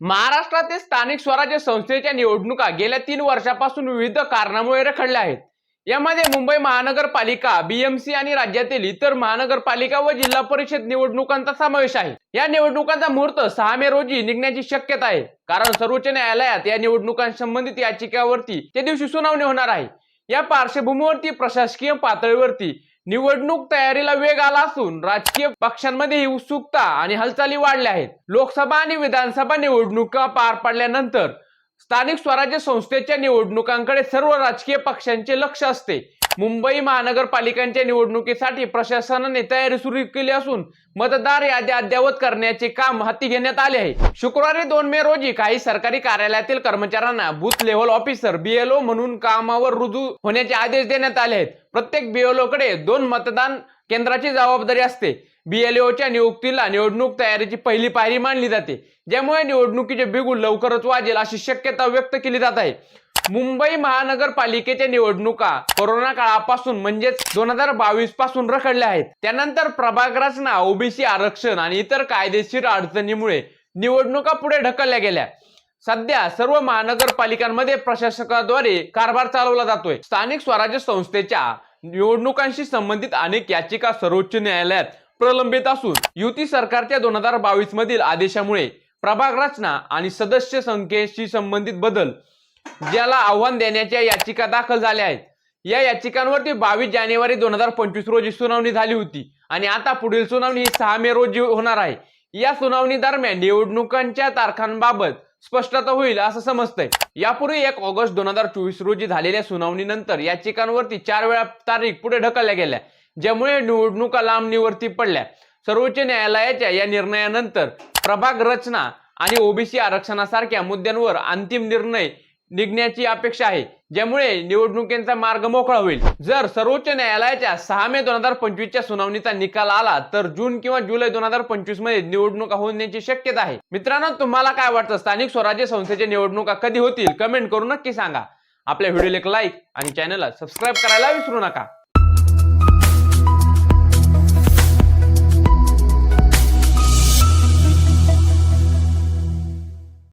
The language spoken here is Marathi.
महाराष्ट्रातील स्थानिक स्वराज्य संस्थेच्या निवडणुका गेल्या तीन वर्षापासून विविध कारणामुळे रखडल्या आहेत. यामध्ये मुंबई महानगरपालिका बीएमसी आणि राज्यातील इतर महानगरपालिका व जिल्हा परिषद निवडणुकांचा समावेश आहे. या निवडणुकांचा मुहूर्त सहा मे रोजी निघण्याची शक्यता आहे. कारण सर्वोच्च न्यायालयात या निवडणुकांसंबंधित याचिकावरती त्या दिवशी सुनावणी होणार आहे. या पार्श्वभूमीवरती प्रशासकीय पातळीवरती निवडणूक तयारीला वेग आला असून राजकीय पक्षांमध्ये उत्सुकता आणि हालचाली वाढल्या आहेत. लोकसभा आणि विधानसभा निवडणुका पार पडल्यानंतर स्थानिक स्वराज्य संस्थेच्या निवडणुकांकडे सर्व राजकीय पक्षांचे लक्ष असते. मुंबई महानगरपालिकांच्या निवडणुकीसाठी प्रशासनाने तयारी सुरू केली असून मतदार यादी अद्ययावत करण्याचे काम हाती घेण्यात आले आहे. शुक्रवारी दोन मे रोजी काही सरकारी कार्यालयातील कर्मचाऱ्यांना बूथ लेव्हल ऑफिसर बीएलओ म्हणून कामावर रुजू होण्याचे आदेश देण्यात आले आहेत. प्रत्येक बीएलओ कडे दोन मतदान केंद्राची जबाबदारी असते. बीएलओच्या नियुक्तीला निवडणूक तयारीची पहिली पायरी मानली जाते ज्यामुळे निवडणुकीचे बिगुल लवकरच वाजेल अशी शक्यता व्यक्त केली जात आहे. मुंबई महानगरपालिकेच्या निवडणुका कोरोना काळापासून म्हणजेच दोन हजार बावीसपासून रखडल्या आहेत. त्यानंतर प्रभाग रचना ओबीसी आरक्षण आणि इतर कायदेशीर अडचणीमुळे निवडणुका पुढे ढकलल्या गेल्या. सध्या सर्व महानगरपालिकांमध्ये प्रशासकाद्वारे कारभार चालवला जातोय. स्थानिक स्वराज्य संस्थेच्या निवडणुकांशी संबंधित अनेक याचिका सर्वोच्च न्यायालयात प्रलंबित असून युती सरकारच्या दोन हजार बावीस मधील आदेशामुळे प्रभाग रचना आणि सदस्य संख्येशी संबंधित बदल ज्याला आव्हान देण्याच्या याचिका दाखल झाल्या आहेत. या याचिकांवरती बावीस जानेवारी दोन हजार पंचवीस रोजी सुनावणी झाली होती. आणि आता पुढील सुनावणी ही सहा मे रोजी होणार आहे. या सुनावणी दरम्यान निवडणुकांच्या तारखांबाबत स्पष्टता होईल असं समजतंय. यापूर्वी एक ऑगस्ट दोन हजार चोवीस रोजी झालेल्या सुनावणीनंतर याचिकांवरती चार वेळा तारीख पुढे ढकलल्या गेल्या ज्यामुळे निवडणुका लांबणीवरती पडल्या. सर्वोच्च न्यायालयाच्या या निर्णयानंतर प्रभाग रचना आणि ओबीसी आरक्षणासारख्या मुद्द्यांवर अंतिम निर्णय निघण्याची अपेक्षा आहे ज्यामुळे निवडणुकींचा मार्ग मोकळा होईल. जर सर्वोच्च न्यायालयाच्या सहा मे दोन हजार पंचवीसच्या सुनावणीचा निकाल आला तर जून किंवा जुलै दोन हजार पंचवीसमध्ये निवडणुका होण्याची शक्यता आहे. मित्रांनो तुम्हाला काय वाटतं? स्थानिक स्वराज्य संस्थेच्या निवडणुका कधी होतील? कमेंट करून नक्की सांगा. आपल्या व्हिडिओला एक लाईक आणि चॅनलला सबस्क्राईब करायला विसरू नका.